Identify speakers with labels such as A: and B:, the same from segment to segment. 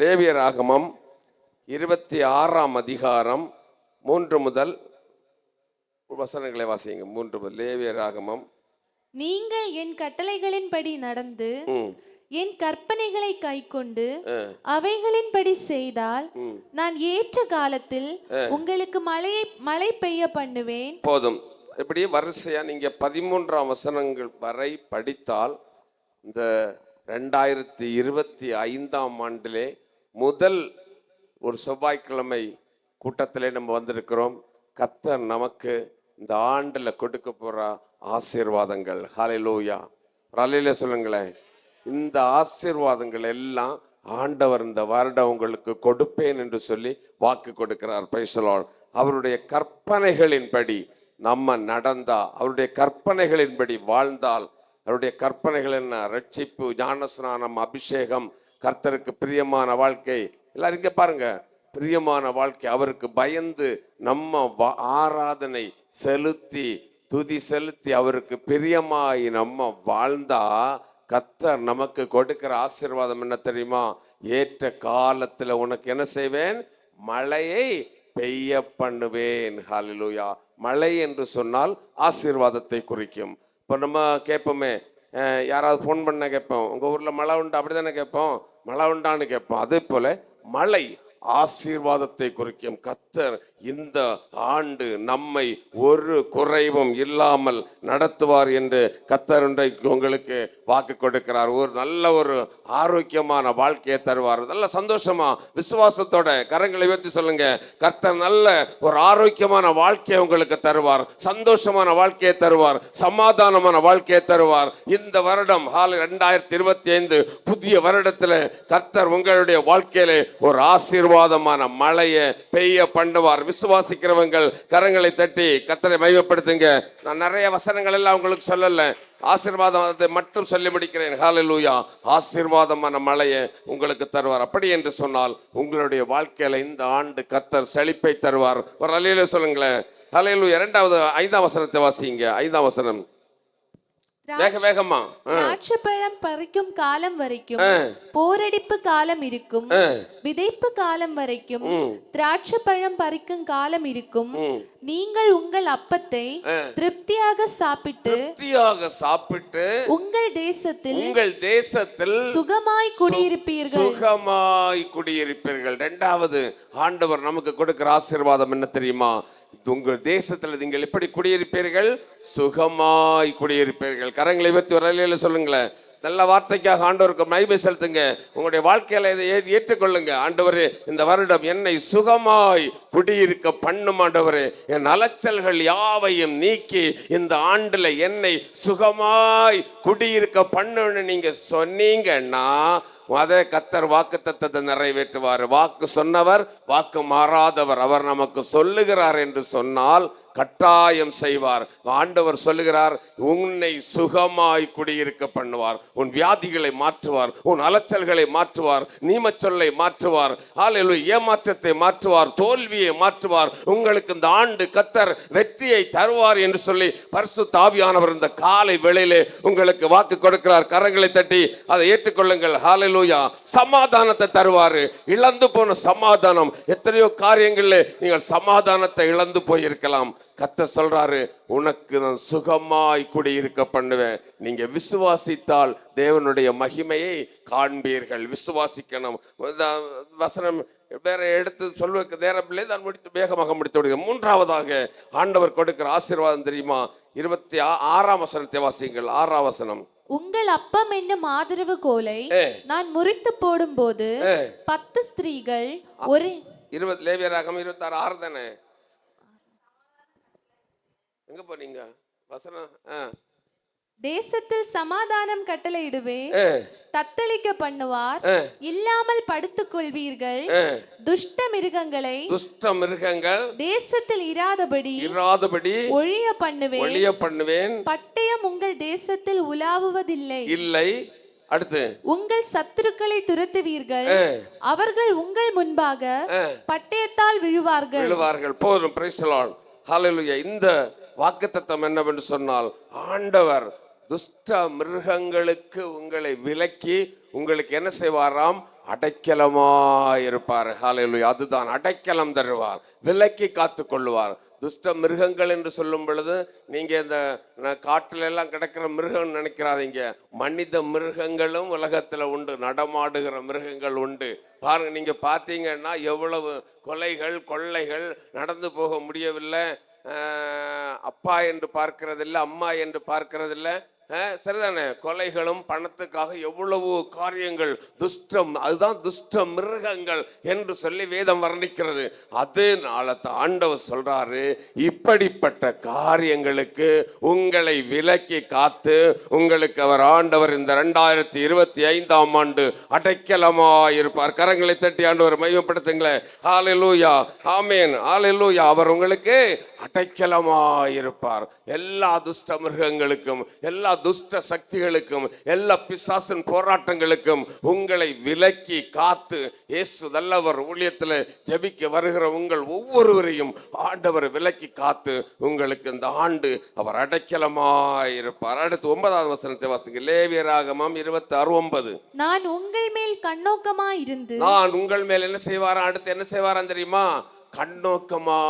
A: லேவியராகமம் இருபத்தி ஆறாம் அதிகாரம் மூன்று முதல் வசனங்களை வாசிங்க. மூன்று முதல் லேவியராகமம்
B: நீங்கள் என் கட்டளைகளின்படி நடந்து என் கற்பனைகளை கைக்கொண்டு அவைகளின்படி செய்தால் நான் ஏற்ற காலத்தில் உங்களுக்கு மழையை மழை பெய்ய பண்ணுவேன்.
A: போதும். இப்படி வரிசையா நீங்க பதிமூன்றாம் வசனங்கள் வரை படித்தால் இந்த ரெண்டாயிரத்தி இருபத்தி ஐந்தாம் ஆண்டிலே முதல் ஒரு செவ்வாய்க்கிழமை கூட்டத்திலே நம்ம வந்திருக்கிறோம். கத்தர் நமக்கு இந்த ஆண்டில் கொடுக்க போகிற ஆசீர்வாதங்கள். ஹalleluya ரலையில சொல்லுங்களேன். இந்த ஆசீர்வாதங்கள் எல்லாம் ஆண்டவர் இந்த வருடம் உங்களுக்கு கொடுப்பேன் என்று சொல்லி வாக்கு கொடுக்கிறார். பைசலால் அவருடைய கற்பனைகளின்படி நம்ம நடந்தா அவருடைய கற்பனைகளின்படி வாழ்ந்தால் அவருடைய கற்பனைகள் என்ன? ரட்சிப்பு ஞானஸ்நானம் அபிஷேகம் கர்த்தருக்கு பிரியமான வாழ்க்கை. எல்லாரும் இங்கே பாருங்க. பிரியமான வாழ்க்கை. அவருக்கு பயந்து நம்ம ஆராதனை செலுத்தி துதி செலுத்தி அவருக்கு பிரியமாய் நம்ம வாழ்ந்தா கத்தர் நமக்கு கொடுக்கிற ஆசீர்வாதம் என்ன தெரியுமா? ஏற்ற காலத்தில் உனக்கு என்ன செய்வேன்? மழையை பெய்ய பண்ணுவேன். ஹாலிலூயா மழை என்று சொன்னால் ஆசீர்வாதத்தை குறிக்கும். இப்போ நம்ம கேட்போமே யாராவது ஃபோன் பண்ண கேட்போம். உங்கள் ஊரில் மழை உண்டா? அப்படிதானே கேட்போம். மழை உண்டான்னு கேட்போம். அதே போல் மழை ஆசீர்வாதத்தை குறிக்கும் கத்தர் இந்த ஆண்டு நம்மை ஒரு குறைவும் இல்லாமல் நடத்துவார் என்று கத்தர் இன்றைக்கு உங்களுக்கு வாக்கு கொடுக்கிறார். ஒரு நல்ல ஒரு ஆரோக்கியமான வாழ்க்கையை தருவார். நல்ல சந்தோஷமா விசுவாசத்தோட கரங்களை உயர்த்தி சொல்லுங்க. கர்த்தர் நல்ல ஒரு ஆரோக்கியமான வாழ்க்கையை உங்களுக்கு தருவார். சந்தோஷமான வாழ்க்கையை தருவார். சமாதானமான வாழ்க்கையை தருவார். இந்த வருடம் ஹால் ரெண்டாயிரத்தி இருபத்தி ஐந்து புதிய வருடத்துல கர்த்தர் உங்களுடைய வாழ்க்கையில ஒரு ஆசீர்வாதமான மழையை பெய்ய பண்ணுவார். விசுவாசிக்கிறவங்கள் கரங்களை தட்டி கத்தரை மையப்படுத்துங்க நான் நிறைய வசனங்கள் எல்லாம் உங்களுக்கு சொல்லலை. ஆசீர்வாதத்தை மட்டும் சொல்லி முடிக்கிறேன். ஹாலலூயா ஆசீர்வாதமான மழையை உங்களுக்கு தருவார். அப்படி என்று சொன்னால் உங்களுடைய வாழ்க்கையில் இந்த ஆண்டு கத்தர் செழிப்பை தருவார். ஒரு அலையில சொல்லுங்களேன். ஹalleluya. இரண்டாவது ஐந்தாம் வசனத்தை வாசிங்க. ஐந்தாம் வசனம். வேக வேகமா.
B: திராட்சைப்பழம் பறிக்கும் காலம் வரைக்கும் போரடிப்பு காலம் இருக்கும் விதைப்பு காலம் வரைக்கும் திராட்சைப்பழம் பறிக்கும் காலம் இருக்கும் நீங்கள் உங்கள் அப்பத்தை திருப்தியாக சாப்பிட்டு
A: திருப்தியாக சாப்பிட்டு
B: உங்கள் தேசத்தில்
A: உங்கள் தேசத்தில்
B: சுகமாய் குடியிருப்பீர்கள்.
A: சுகமாய் குடியிருப்பீர்கள். ரெண்டாவது ஆண்டவர் நமக்கு கொடுக்கிற ஆசீர்வாதம் என்ன தெரியுமா? உங்கள் தேசத்தில் நீங்கள் எப்படி குடியிருப்பீர்கள்? சுகமாய் குடியிருப்பீர்கள். கரங்களை பற்றி ஒரு அலையில சொல்லுங்களேன். நல்ல வார்த்தைக்காக ஆண்டவருக்கு மகிமை செலுத்துங்க. உங்களுடைய வாழ்க்கையில இதை ஏற்றுக்கொள்ளுங்க. ஆண்டவர் இந்த வருடம் என்னை சுகமாய் குடியிருக்க பண்ணும் ஆண்டவர். என் அலைச்சல்கள் யாவையும் நீக்கி இந்த ஆண்டுல என்னை சுகமாய் குடியிருக்க பண்ணுன்னு நீங்க சொன்னீங்கன்னா அதே கத்தர் வாக்கு தத்தத்தை நிறைவேற்றுவார். வாக்கு சொன்னவர் வாக்கு மாறாதவர். அவர் நமக்கு சொல்லுகிறார் என்று சொன்னால் கட்டாயம் செய்வார். ஆண்டவர் சொல்லுகிறார் உன்னை சுகமாய் குடியிருக்க பண்ணுவார். உன் வியாதிகளை மாற்றுவார். உன் அலைச்சல்களை மாற்றுவார். நீமச்சொல்லை மாற்றுவார். ஆலையில் ஏமாற்றத்தை மாற்றுவார். தோல்வியை மாற்றுவார். உங்களுக்கு இந்த ஆண்டு கத்தர் வெற்றியை தருவார் என்று சொல்லி பரிசு தாவியானவர் இந்த காலை வேளையிலே உங்களுக்கு வாக்கு கொடுக்கிறார். கரங்களை தட்டி அதை ஏற்றுக்கொள்ளுங்கள். ஹalleluya சமாதானத்தை தருவாரு. இழந்து போன சமாதானம். எத்தனையோ காரியங்களில் நீங்கள் சமாதானத்தை இழந்து போயிருக்கலாம். கத்த சொல்றாரு உனக்கு நான் சுகமாய் குடியிருக்க பண்ணுவேன். நீங்க விசுவாசித்தால் தேவனுடைய மகிமையை காண்பீர்கள். விசுவாசிக்கணும். வசனம் வேற எடுத்து சொல்வதற்கு நேரமில்லை. நான் முடித்து வேகமாக முடித்து விடுகிறேன். மூன்றாவதாக ஆண்டவர் கொடுக்கிற ஆசீர்வாதம் தெரியுமா? இருபத்தி ஆ- ஆறாம் வசனத்தை வாசியுங்கள். ஆறாம் வசனம்.
B: உங்கள் அப்பம் என்னும் ஆதரவு கோலை. நான் முறித்து போடும்போது பத்து ஸ்திரீகள் ஒரு
A: இருபது லேவியராகம் இருபத்தி ஆறு ஆறு தானே எங்க போனீங்க வசனம் ஆ.
B: தேசத்தில் சமாதானம் கட்டளையிடுவேன். தத்தளிக்க பண்ணுவார் இல்லாமல் படுத்துக் கொள்வீர்கள். துஷ்ட மிருகங்களை
A: துஷ்ட மிருகங்கள்
B: தேசத்தில் இராதபடி
A: இராதபடி
B: ஒழிய பண்ணுவேன்
A: ஒளிய பண்ணுவேன்
B: பட்டயம் உங்கள் தேசத்தில் உலாவுவதில்லை.
A: இல்லை. அடுத்து.
B: உங்கள் சத்துருக்களை துரத்துவீர்கள். அவர்கள் உங்கள் முன்பாக. பட்டயத்தால் விழுவார்கள்.
A: விழுவார்கள். போதும். பிரைசலால் ஹalleluya இந்த வாக்குத்தத்தம் என்னவென்று சொன்னால் ஆண்டவர் துஷ்ட மிருகங்களுக்கு உங்களை விலக்கி உங்களுக்கு என்ன செய்வாராம்? அடைக்கலமாயிருப்பார். ஹalleluya. அதுதான் அடைக்கலம் தருவார். விலக்கி காத்து கொள்வார் துஷ்ட மிருகங்கள் என்று சொல்லும் பொழுது நீங்க இந்த ந- காட்டுல எல்லாம் கிடக்கிற மிருகம் நினைக்கிறாதீங்க மனித மிருகங்களும் உலகத்துல உண்டு. நடமாடுகிற மிருகங்கள் உண்டு. பாருங்க நீங்க பார்த்தீங்கன்னா எவ்வளவு கொலைகள் கொள்ளைகள் நடந்து போக முடியவில்லை. அப்பா என்று பார்க்கறதில்லை அம்மா என்று பார்க்கறதில்லை. சரிதானே? கொலைகளும் பணத்துக்காக எவ்வளவு காரியங்கள் துஷ்டம் அதுதான் துஷ்ட மிருகங்கள் என்று சொல்லி வேதம் வர்ணிக்கிறது. அதனால தான் ஆண்டவர் சொல்றாரு இப்படிப்பட்ட காரியங்களுக்கு உங்களை விலக்கி காத்து உங்களுக்கு அவர் ஆண்டவர் இந்த ரெண்டாயிரத்தி இருபத்தி ஐந்தாம் ஆண்டு அடைக்கலமா இருப்பார். கரங்களை தட்டி ஆண்டவர் மையப்படுத்துங்களேன் ஹalleluya ஆமென் ஹalleluya. அவர் உங்களுக்கு அடைக்கலமா இருப்பார். எல்லா துஷ்ட மிருகங்களுக்கும் எல்லா துஷ்ட சக்திகளுக்கும் எல்லா பிசாசின் போராட்டங்களுக்கும் உங்களை விலக்கி காத்து இயேசு நல்லவர் ஊழியத்தில் ஜெபிக்க வருகிற உங்கள் ஒவ்வொருவரையும் ஆண்டவர் விலக்கி காத்து உங்களுக்கு இந்த ஆண்டு அவர் அடைக்கலமா இருப்பார். அடுத்து ஒன்பதாவது வசனத்தை வாசிங்க. லேவியராகமம் இருபத்தி ஆறு ஒன்பது.
B: நான் உங்கள் மேல் கண்ணோக்கமா இருந்து
A: நான் உங்கள் மேல் என்ன செய்வாரா? அடுத்து என்ன செய்வாராம் தெரியுமா? கண்ணோக்கமா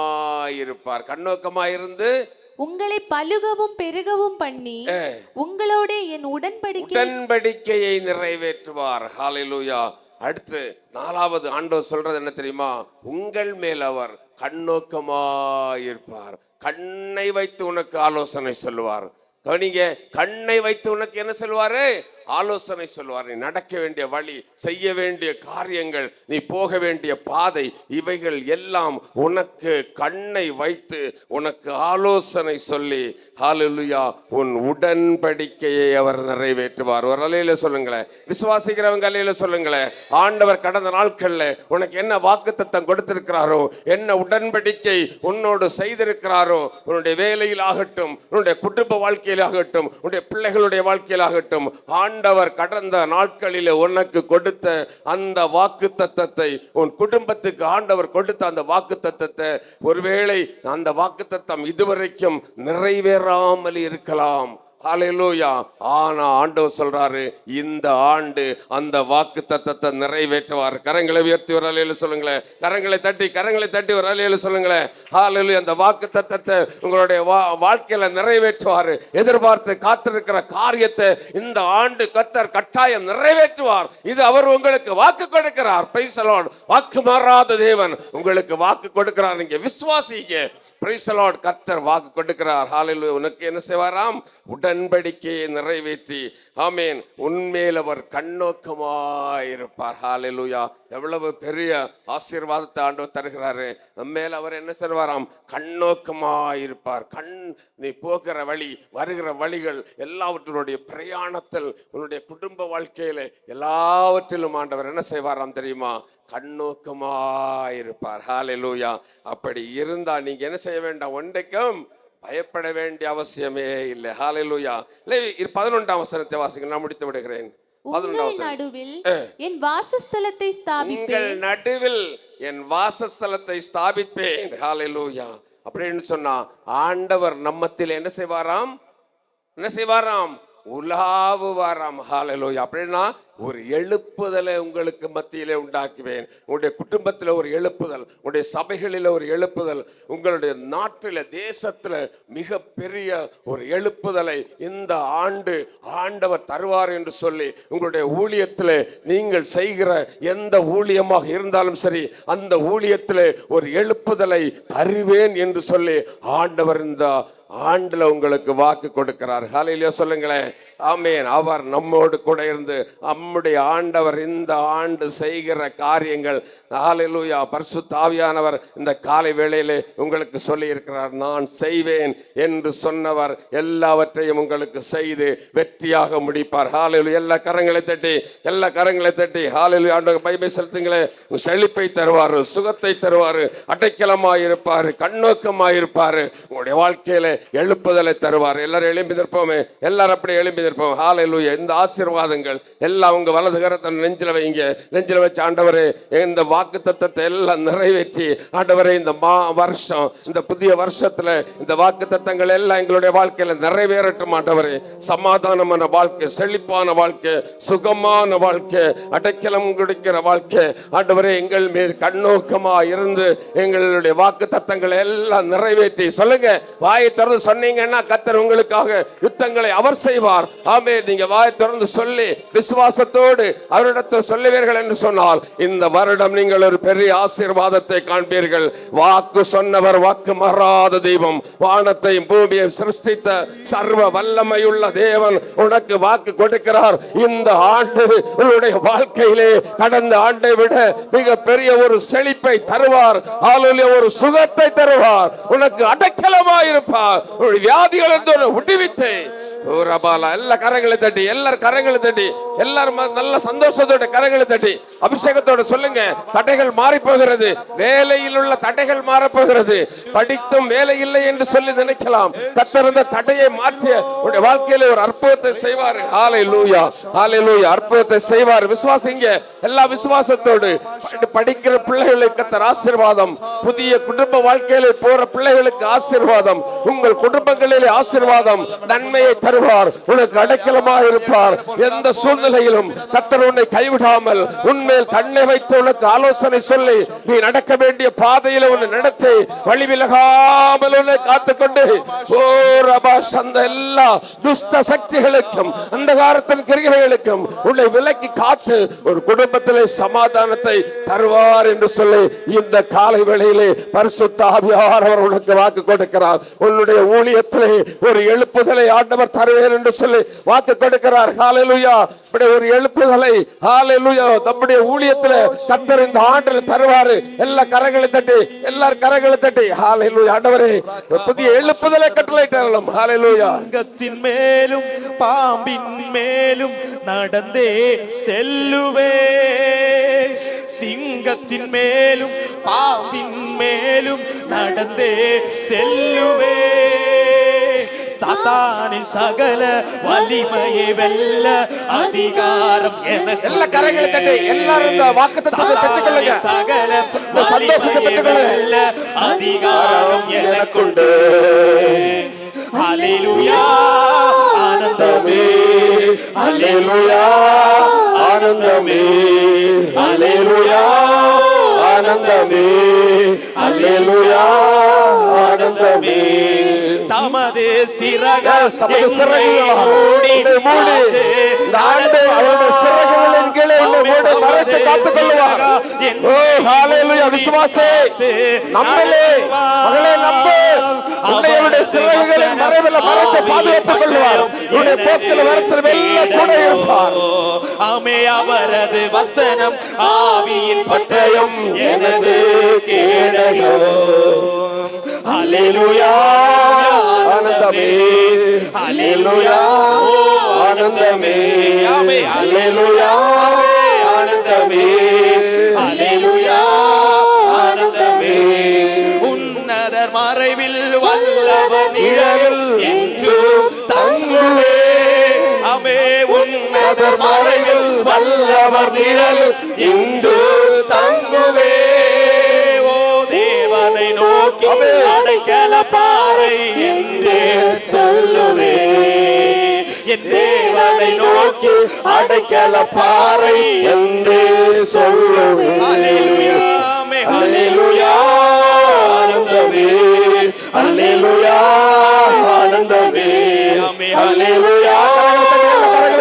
A: இருப்பார் கண்ணோக்கமா இருந்து
B: உங்களை பலுகவும் பெருகவும் பண்ணி உங்களோட என் உடன்படிக்கை
A: உடன்படிக்கையை நிறைவேற்றுவார். ஹalleluya. அடுத்து நாலாவது ஆண்டவர் சொல்றது என்ன தெரியுமா? உங்கள் மேல் அவர் கண்ணோக்கமா இருப்பார் கண்ணை வைத்து உனக்கு ஆலோசனை சொல்லுவார். கவனிங்க கண்ணை வைத்து உனக்கு என்ன சொல்வாரு ஆலோசனை சொல்வார் நீ நடக்க வேண்டிய வழி செய்ய வேண்டிய காரியங்கள் நீ போக வேண்டிய பாதை இவைகள் எல்லாம் உனக்கு கண்ணை வைத்து உனக்கு ஆலோசனை சொல்லி ஹalleluya உன் உடன்படிக்கையை அவர் நிறைவேற்றுவார். ஒரு அலையில சொல்லுங்களேன். விசுவாசிக்கிறவங்க அலையில சொல்லுங்களேன். ஆண்டவர் கடந்த நாட்கள்ல உனக்கு என்ன வாக்குத்தத்தம் கொடுத்திருக்கிறாரோ என்ன உடன்படிக்கை உன்னோடு செய்திருக்கிறாரோ உன்னுடைய வேலையில் ஆகட்டும் உன்னுடைய குடும்ப வாழ்க்கையில் ஆகட்டும் உன்னுடைய பிள்ளைகளுடைய வாழ்க்கையில் ஆகட்டும் ஆண்டவர் கடந்த நாட்களில் உனக்கு கொடுத்த அந்த வாக்கு தத்தத்தை உன் குடும்பத்துக்கு ஆண்டவர் கொடுத்த அந்த வாக்கு தத்தத்தை ஒருவேளை அந்த வாக்கு தத்தம் இதுவரைக்கும் நிறைவேறாமல் இருக்கலாம். ஹலையிலூயா ஆனா ஆண்டவர் சொல்றாரு இந்த ஆண்டு அந்த வாக்கு தத்தத்தை நிறைவேற்றுவார். கரங்களை உயர்த்தி ஒரு அலையில சொல்லுங்களேன். கரங்களை தட்டி கரங்களை தட்டி ஒரு அலையில சொல்லுங்களேன். ஹாலையிலு அந்த வாக்கு தத்தத்தை உங்களுடைய வா- வாழ்க்கையில நிறைவேற்றுவார். எதிர்பார்த்து காத்திருக்கிற காரியத்தை இந்த ஆண்டு கத்தர் கட்டாயம் நிறைவேற்றுவார். இது அவர் உங்களுக்கு வாக்கு கொடுக்கிறார். Praise வாக்கு மாறாத தேவன் உங்களுக்கு வாக்கு கொடுக்கிறார். நீங்க விசுவாசிங்க. Praise கர்த்தர் வாக்கு கொடுக்கிறார். ஹாலில் உனக்கு என்ன செய்வாராம் உடன்படிக்கையை நிறைவேற்றி ஆமென். உண்மையில் அவர் கண்ணோக்கமாயிருப்பார் ஹாலிலுயா எவ்வளவு பெரிய ஆசீர்வாதத்தை ஆண்டவர் தருகிறாரு. நம்மேல் அவர் என்ன செய்வாராம் கண்ணோக்கமாயிருப்பார் கண் நீ போகிற வழி வருகிற வழிகள் எல்லாவற்றினுடைய பிரயாணத்தில் உன்னுடைய குடும்ப வாழ்க்கையில எல்லாவற்றிலும் ஆண்டவர் என்ன செய்வாராம் தெரியுமா? கண்ணோக்கமாயிருப்பார் ஹாலிலுயா அப்படி இருந்தா நீங்க என்ன செய்ய வேண்டாம். ஒன்றைக்கும் பயப்பட வேண்டிய அவசியமே இல்லை. ஹalleluya இல்லை பதினொன்றாம் வசனத்தை வாசிங்க. நான் முடித்து விடுகிறேன்.
B: நடுவில் என் வாசஸ்தலத்தை ஸ்தாபிப்பேன்.
A: நடுவில் என் வாசஸ்தலத்தை ஸ்தாபிப்பேன். ஹalleluya அப்படின்னு சொன்னா ஆண்டவர் நம்மத்தில் என்ன செய்வாராம்? என்ன செய்வாராம்? உலாவுவாராம் ஹாலலோய் அப்படின்னா ஒரு எழுப்புதலை உங்களுக்கு மத்தியிலே உண்டாக்குவேன். உங்களுடைய குடும்பத்தில் ஒரு எழுப்புதல் உங்களுடைய சபைகளில் ஒரு எழுப்புதல் உங்களுடைய நாட்டில் தேசத்தில் மிக பெரிய ஒரு எழுப்புதலை இந்த ஆண்டு ஆண்டவர் தருவார் என்று சொல்லி உங்களுடைய ஊழியத்தில் நீங்கள் செய்கிற எந்த ஊழியமாக இருந்தாலும் சரி அந்த ஊழியத்தில் ஒரு எழுப்புதலை தருவேன் என்று சொல்லி ஆண்டவர் இந்த ஆண்டில் உங்களுக்கு வாக்கு கொடுக்கிறார். காலையிலேயே சொல்லுங்களேன். ஆமேன். அவர் நம்மோடு கூட இருந்து நம்முடைய ஆண்டவர் இந்த ஆண்டு செய்கிற காரியங்கள் ஹalleluya பர்சு தாவியானவர் இந்த காலை வேளையிலே உங்களுக்கு சொல்லியிருக்கிறார். நான் செய்வேன் என்று சொன்னவர் எல்லாவற்றையும் உங்களுக்கு செய்து வெற்றியாக முடிப்பார். ஹalleluya. எல்லா கரங்களை தட்டி எல்லா கரங்களை தட்டி ஹalleluya ஆண்டவர் பைபிள் செலுத்துங்களே. செழிப்பை தருவார் சுகத்தை தருவார் அடைக்கலமாயிருப்பார் இருப்பார் இருப்பார் உங்களுடைய வாழ்க்கையிலே எழுப்புதலை தருவார். எல்லாரும் எழும்பி நிற்போமே. எல்லாரும் அப்படி எழும்பி நிற்போம். ஹalleluya. இந்த ஆசீர்வாதங்கள் எல்லாம் உங்க வலது கரத்தை நெஞ்சில வைங்க. நெஞ்சில் வச்சு ஆண்டவரே இந்த வாக்கு தத்தத்தை எல்லாம் நிறைவேற்றி ஆண்டவரே இந்த மா வருஷம் இந்த புதிய வருஷத்துல இந்த வாக்கு தத்தங்கள் எல்லாம் எங்களுடைய வாழ்க்கையில நிறைவேறட்டும் ஆண்டவரே. சமாதானமான வாழ்க்கை செழிப்பான வாழ்க்கை சுகமான வாழ்க்கை அடைக்கலம் கொடுக்கிற வாழ்க்கை. ஆண்டவரே எங்கள் மேல் கண்ணோக்கமா இருந்து எங்களுடைய வாக்கு தத்தங்களை எல்லாம் நிறைவேற்றி சொல்லுங்க. வாயை திறந்து சொன்னீங்கன்னா கத்தர் உங்களுக்காக யுத்தங்களை அவர் செய்வார். ஆமே நீங்க வாய் திறந்து சொல்லி விசுவாசத்தோடு அவரிடத்தில் சொல்லுவீர்கள் என்று சொன்னால் இந்த வருடம் நீங்கள் ஒரு பெரிய ஆசீர்வாதத்தை காண்பீர்கள். வாக்கு சொன்னவர் வாக்கு மாறாத தெய்வம். வானத்தையும் பூமியையும் சிருஷ்டித்த சர்வ வல்லமையுள்ள தேவன் உனக்கு வாக்கு கொடுக்கிறார். இந்த ஆண்டு உன்னுடைய வாழ்க்கையிலே கடந்த ஆண்டை விட மிக பெரிய ஒரு செழிப்பை தருவார். ஆளுடைய ஒரு சுகத்தை தருவார். உனக்கு அடைக்கலமாயிருப்பார். உன்னுடைய வியாதிகளிலிருந்து விடுவித்து எல்லா கரங்களை தட்டி எல்லாரும் கரங்களை தட்டி எல்லாரும் நல்ல சந்தோஷத்தோட கரங்களை தட்டி அபிஷேகத்தோட சொல்லுங்க தடைகள் மாறி போகிறது வேலையில் உள்ள தடைகள் மாறப்போகிறது படித்தும் வேலை இல்லை என்று சொல்லி நினைக்கலாம். கத்திருந்த தடையை மாற்றிய உடைய வாழ்க்கையில ஒரு அற்புதத்தை செய்வார். ஆலை லூயா ஆலை லூயா அற்புதத்தை செய்வார். விசுவாசிங்க எல்லா விசுவாசத்தோடு படிக்கிற பிள்ளைகளுக்கு கத்தர் ஆசீர்வாதம் புதிய குடும்ப வாழ்க்கையில போற பிள்ளைகளுக்கு ஆசீர்வாதம் உங்கள் குடும்பங்களிலே ஆசீர்வாதம் நன்மையை தருவார். உனக்கு அடைக்கலமா இருப்பார். எந்த சூழ்நிலையிலும் கத்தர் உன்னை கைவிடாமல் உன்மேல் கண்ணை வைத்து உனக்கு ஆலோசனை சொல்லி நீ நடக்க வேண்டிய பாதையில உன்னை நடத்தி வழி விலகாமல் உன்னை காத்துக்கொண்டு. ஓ ரபா சந்த எல்லா துஷ்ட சக்திகளுக்கும் அந்தகாரத்தின் கிரிகைகளுக்கும் உன்னை விலக்கி காத்து ஒரு குடும்பத்திலே சமாதானத்தை தருவார் என்று சொல்லி இந்த காலை வேளையிலே பரிசுத்த அவர் உனக்கு வாக்கு கொடுக்கிறார். உன்னுடைய ஊழியத்திலே ஒரு எழுப்புதலை ஆண்டவர் தருவேன் என்று சொல்லி வாக்கு கொடுக்கிறார். ஹalleluya. இப்படி ஒரு எழுப்புதலை ஹalleluya. நம்முடைய ஊழியத்திலே கத்தர் இந்த ஆண்டில் தருவாரு. எல்லா கரங்களை தட்டி எல்லார் கரங்களை தட்டி. ஹalleluya. ஆண்டவரே புதிய எழுப்புதலை கட்டளையிட்டாரலாம். ஹalleluya.
C: சிங்கத்தின் மேலும் பாம்பின் மேலும் நடந்தே செல்லுவே. சிங்கத்தின் மேலும் பாம்பின் மேலும் நடந்தே செல்லுவே. சாத்தானின் சகல வலிமையை வெல்ல அதிகாரம் எனக்கு
A: எல்லா கரங்களை தட்டி எல்லாரும் இந்த வாக்குத்தத்தத்தை பெற்றுக்கொள்ளுங்க.
C: சகல
A: இந்த சந்தோஷத்தை பெற்றுக்கொள்ளுங்க.
C: அதிகாரம் எனக்குண்டு. ஹalleluya. ஆனந்தமே.
A: ஹalleluya. ஆனந்தமே. ஹalleluya. ஆனந்தமே. ஹalleluya. ஆனந்தமே
C: தமது சிறக
A: சிறகுகளால்
C: மூடி
A: ஆண்டு அவருடைய சிறகுகளின் கீழே மூடி மறைத்து காத்துக் கொள்ளுவார் ஓ ஹalleluya விசுவாசே. நம்மளே மகளே நம்பு. உன்னை அவருடைய சிறகுகளின் மறைவில் மறைத்து பாதுகாத்துக் கொள்வார் உன்னுடைய போக்கில் வரத்தில் வெல்ல கூட இருப்பார்.
C: ஆமே அவரது வசனம் ஆவியின் பட்டயம் எனது கேடயம்
A: ஹalleluya ஆனந்தமே. ஹalleluya ஆனந்தமே. ஹalleluya ஆனந்தமே. ஹalleluya ஆனந்தமே.
C: உன்னதர் மறைவில் வல்லவர் நிழல் என்றும் தங்குவே. அமே உன்னதர் மறைவில் வல்லவர் நிழல் இன்று தங்குவே. அடைக்கல பாறை என்றே சொல்லுவே என் தேவனை நோக்கி அடைக்கல பாறை என்றே சொல்லுவே
A: ஹalleluya. ஆனந்தமே. ஹalleluya. ஆனந்தமே.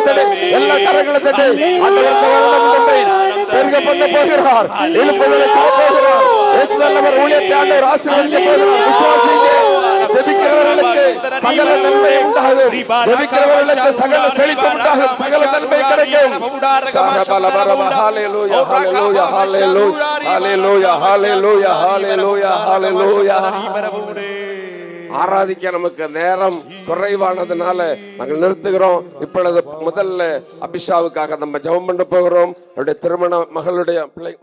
A: தட்டி எல்லா கரங்களை தட்டி. பெருக பண்ண போகிறார். தர போகிறார் இயேசு நல்லவர் ஊழியத்தை ஆண்டவர் ஆசீர்வதிக்க போகிறார் விசுவாசிங்க. ஜெபிக்கிறவர்களுக்கு சகல நன்மை உண்டாகும். ஜெபிக்கிறவர்களுக்கு சகல செழிப்பு உண்டாகும். சகல நன்மை கிடைக்கும். சரபலபரப ஹalleluya ஹalleluya ஹalleluya ஹalleluya ஹalleluya ஹalleluya ஹalleluya ஆராதிக்க நமக்கு நேரம் குறைவானதுனால நாங்கள் நிறுத்துகிறோம். இப்பொழுது முதல்ல அபிஷாவுக்காக நம்ம ஜெபம் பண்ண போகிறோம். அவருடைய திருமண மகளுடைய பிள்ளை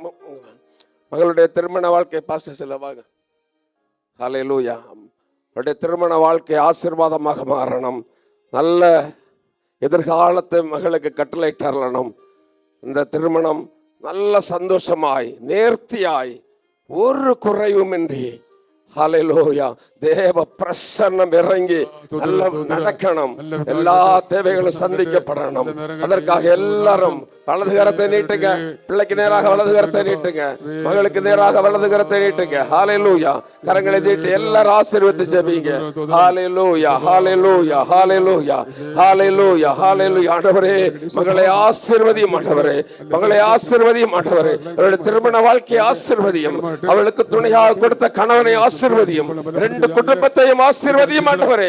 A: மகளுடைய திருமண வாழ்க்கை பாச செலவாக. லூயா அவருடைய திருமண வாழ்க்கை ஆசீர்வாதமாக மாறணும். நல்ல எதிர்காலத்தை மகளுக்கு கட்டளையிட்டரணும். இந்த திருமணம் நல்ல சந்தோஷமாய் நேர்த்தியாய் ஒரு குறைவுமின்றி ஹalleluya தேவ பிரசன்னம் இறங்கி நல்ல நடக்கணும் எல்லா தேவைகளும் சந்திக்கப்படணும் அதற்காக எல்லாரும் வலது கரத்தை நீட்டுங்க பிள்ளைக்கு நேராக வலது கரத்தை நீட்டுங்க மகளுக்கு நேராக வலது கரத்தை நீட்டுங்க ஹalleluya கரங்களை நீட்டி எல்லாரும் ஆசீர்வதித்து ஜெபிங்க ஹalleluya ஹalleluya ஹalleluya ஹalleluya ஹalleluya ஆண்டவரே மகளை ஆசீர்வதியும் ஆண்டவரே மகளை ஆசீர்வதியும் ஆண்டவரே அவளுடைய திருமண வாழ்க்கையை ஆசீர்வதியும் அவளுக்கு துணையாக கொடுத்த கணவனை ஆசீர்வதியும் ஆசிர்வதியும். ரெண்டு குடும்பத்தையும் ஆசிர்வதியும் ஆண்டவரே.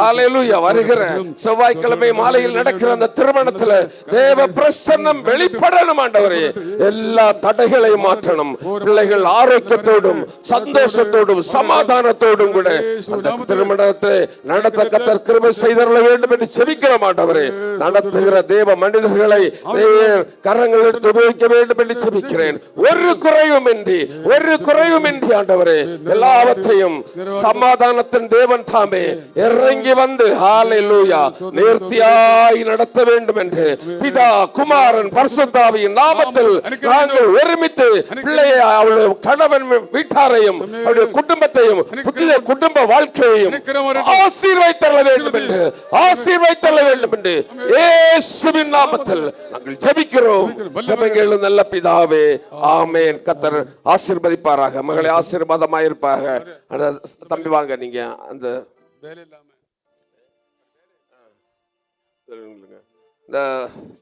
A: ஹalleluya வருகிற செவ்வாய்க்கிழமை மாலையில் நடக்கிற அந்த திருமணத்துல தேவ பிரசன்னம் வெளிப்படணும் ஆண்டவரே. எல்லா தடைகளையும் மாற்றணும். பிள்ளைகள் ஆரோக்கியத்தோடும் சந்தோஷத்தோடும் சமாதானத்தோடும் கூட அந்த திருமணத்தை நடத்த கத்தர் கிருபை செய்தரல வேண்டும் என்று செவிக்கிற மாட்டவரே நடத்துகிற தேவ மனிதர்களை கரங்கள் எடுத்து உபயோகிக்க வேண்டும் என்று செபிக்கிறேன். ஒரு குறைவும் இன்றி ஒரு குறைவும் இன்றி ஆண்டவரே. எல்லா எல்லாவற்றையும் சமாதானத்தின் தேவன் தாமே இறங்கி வந்து ஹalleluya நேர்த்தியாய் நடத்த வேண்டும் என்று பிதா குமாரன் பரிசுத்தாவியின் நாமத்தில் நாங்கள் ஒருமித்து பிள்ளையை அவளுடைய கணவன் வீட்டாரையும் அவருடைய குடும்பத்தையும் புதிய குடும்ப வாழ்க்கையையும் ஆசீர்வைத்தள்ள வேண்டும் என்று ஆசீர்வைத்தள்ள வேண்டும் என்று இயேசுவின் நாமத்தில் நாங்கள் ஜெபிக்கிறோம் ஜெபங்கள் நல்ல பிதாவே ஆமென் கத்தர் ஆசீர்வதிப்பாராக மகளை ஆசீர்வாதமாயிருப்பாக தம்பி வாங்க நீங்க அந்த இந்த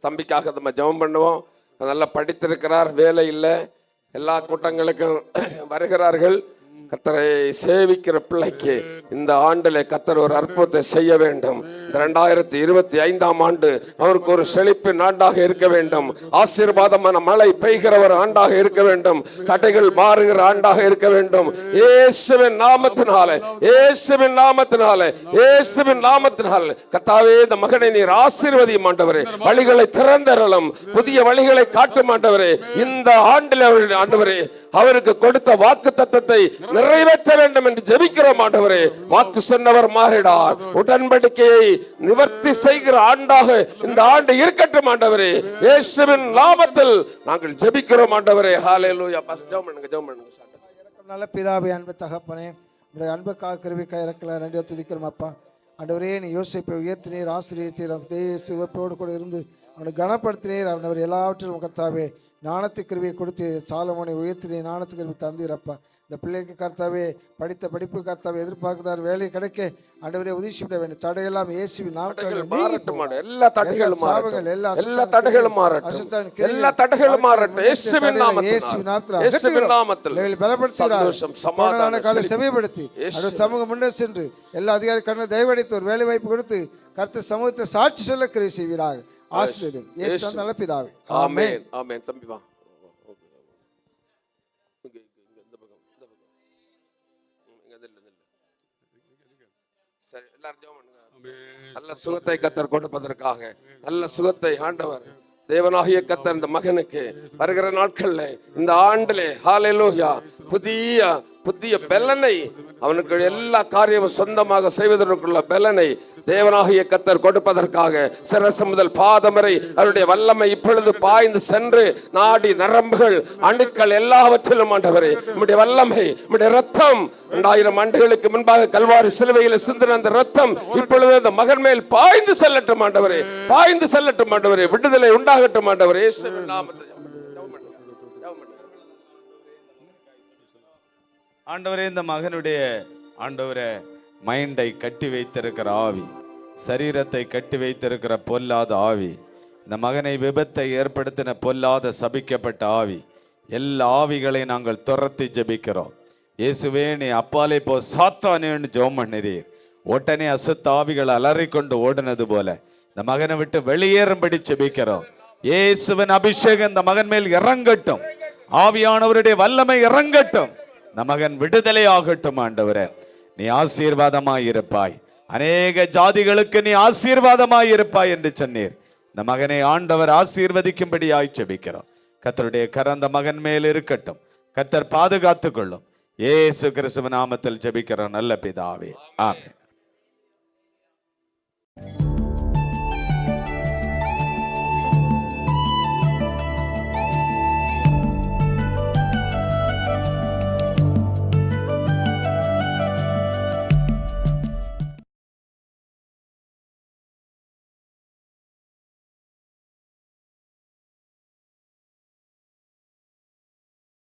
A: தம்பிக்காக நம்ம ஜெபம் பண்ணுவோம். நல்லா படித்திருக்கிறார் வேலை இல்லை. எல்லா கூட்டங்களுக்கும் வருகிறார்கள். கத்தரை சேவிக்கிற பிள்ளைக்கு இந்த ஆண்டில் கத்தர் ஒரு அற்புதத்தை செய்ய வேண்டும். இந்த ரெண்டாயிரத்தி இருபத்தி ஐந்தாம் ஆண்டு அவருக்கு ஒரு செழிப்பின் ஆண்டாக இருக்க வேண்டும். ஆசீர்வாதமான மழை பெய்கிற ஒரு ஆண்டாக இருக்க வேண்டும். தடைகள் மாறுகிற ஆண்டாக இருக்க வேண்டும். இயேசுவின் நாமத்தினாலே இயேசுவின் நாமத்தினாலே இயேசுவின் நாமத்தினால. கத்தாவே இந்த மகனை நீர் ஆசீர்வதி ஆண்டவரே. வழிகளை திறந்தரலும் புதிய வழிகளை காட்டும் ஆண்டவரே. இந்த ஆண்டில் அவருடைய ஆண்டவரே அவருக்கு கொடுத்த வாக்கு தத்தத்தை நிறைவேற்ற வேண்டும் என்று ஜெபிக்கிறோம் ஆண்டவரே. வாக்கு சொன்னவர் மாறிடார் உடன்படிக்கையை நிவர்த்தி செய்கிற ஆண்டாக இந்த ஆண்டு இருக்கட்டும் ஆண்டவரே. இயேசுவின் லாபத்தில் நாங்கள் ஜெபிக்கிறோம் ஆண்டவரே. ஹalleluya பஸ் ஜெபம் பண்ணுங்க ஜெபம் பண்ணுங்க.
D: நல்ல பிதாவே அன்பு தகப்பனே உடைய அன்புக்காக கிருவிக்காக இறக்கல நன்றி துதிக்கிறோம் அப்பா. ஆண்டவரே நீ யோசிப்பை உயர்த்தினீர் ஆசிரியத்தீர் தேவ சிவப்போடு கூட இருந்து அவனை கனப்படுத்தினீர் அவனவர் எல்லாவற்றிலும் கர்த்தாவே. ஞானத்து கிருவியை கொடுத்து சாலமோனை உயர்த்தினீர் ஞானத்து கிருவி தந்தீரப்பா. இந்த பிள்ளைக்கு கர்த்தாவே படித்த படிப்பு கர்த்தாவே எதிர்பார்க்கிறார் வேலை கிடைக்க ஆண்டவரே உதவிட வேண்டும். தடையெல்லாம் இயேசுவின் நாட்கள்
A: மாறட்டும். எல்லா தடைகளும்
D: சாபங்கள், எல்லா
A: எல்லா தடைகளும் மாறட்டும். எல்லா தடைகளும் மாறட்டும். இயேசுவின் நாமத்தில்
D: நாமத்தில் பலப்படுத்துகிறார். காலை. செவிப்படுத்தி சமூகம் முன்னே சென்று எல்லா அதிகாரி கண்ணில் தயவடைத்து ஒரு வேலை வாய்ப்பு கொடுத்து கருத்து சமூகத்தை சாட்சி சொல்ல கிரியை செய்வீராக. ஆசீர்வதியும். இயேசு நல்ல பிதாவே.
A: ஆமென் ஆமென். தம்பி வா. நில்லு, நில்லு. சரி எல்லாரும் ஜெபம் பண்ணுங்க நல்ல சுகத்தை கத்தர் கொடுப்பதற்காக நல்ல சுகத்தை ஆண்டவர் தேவனாகிய கத்தர் இந்த மகனுக்கு வருகிற நாட்கள்ல இந்த ஆண்டிலே ஹalleluya புதிய புதிய பலனை அவனுக்கு எல்லா காரியமும் சொந்தமாக செய்வதற்குள்ள பலனை தேவனாகிய கத்தர் கொடுப்பதற்காக சிரசு முதல் பாதம் வரை அவருடைய வல்லமை இப்பொழுது பாய்ந்து சென்று நாடி நரம்புகள் அணுக்கள் எல்லாவற்றிலும் ஆண்டவரே நம்முடைய வல்லமை நம்முடைய ரத்தம் இரண்டாயிரம் ஆண்டுகளுக்கு முன்பாக கல்வாரி சிலுவையில் சிந்தின அந்த ரத்தம் இப்பொழுது அந்த மகன் மேல் பாய்ந்து செல்லட்டும் ஆண்டவரே பாய்ந்து செல்லட்டும் ஆண்டவரே விடுதலை உண்டாகட்டும் ஆண்டவரே இயேசுவின்
E: ஆண்டவரே இந்த மகனுடைய ஆண்டவரே மைண்டை கட்டி வைத்திருக்கிற ஆவி சரீரத்தை கட்டி வைத்திருக்கிற பொல்லாத ஆவி இந்த மகனை விபத்தை ஏற்படுத்தின பொல்லாத சபிக்கப்பட்ட ஆவி எல்லா ஆவிகளை நாங்கள் துரத்தி ஜெபிக்கிறோம். இயேசுவே நீ அப்பாலே போ சாத்தானேன்னு ஜோம் பண்ணிறீர் உடனே அசுத்த ஆவிகள் அலறிக்கொண்டு ஓடினது போல இந்த மகனை விட்டு வெளியேறும்படி ஜெபிக்கிறோம். இயேசுவின் அபிஷேகம் இந்த மகன் மேல் இறங்கட்டும். ஆவியானவருடைய வல்லமை இறங்கட்டும். நமகன் மகன் விடுதலை ஆகட்டும் ஆண்டவரே. நீ ஆசீர்வாதமாய் இருப்பாய் அநேக ஜாதிகளுக்கு நீ ஆசீர்வாதமாய் இருப்பாய் என்று சொன்னீர். இந்த மகனை ஆண்டவர் ஆசீர்வதிக்கும்படியாய் ஜெபிக்கிறோம். கத்தருடைய கரந்த மகன் மேல் இருக்கட்டும். கத்தர் பாதுகாத்துக் கொள்ளும். ஏசு கிறிஸ்துவ நாமத்தில் ஜெபிக்கிறோம். நல்ல பிதாவே. ஆமே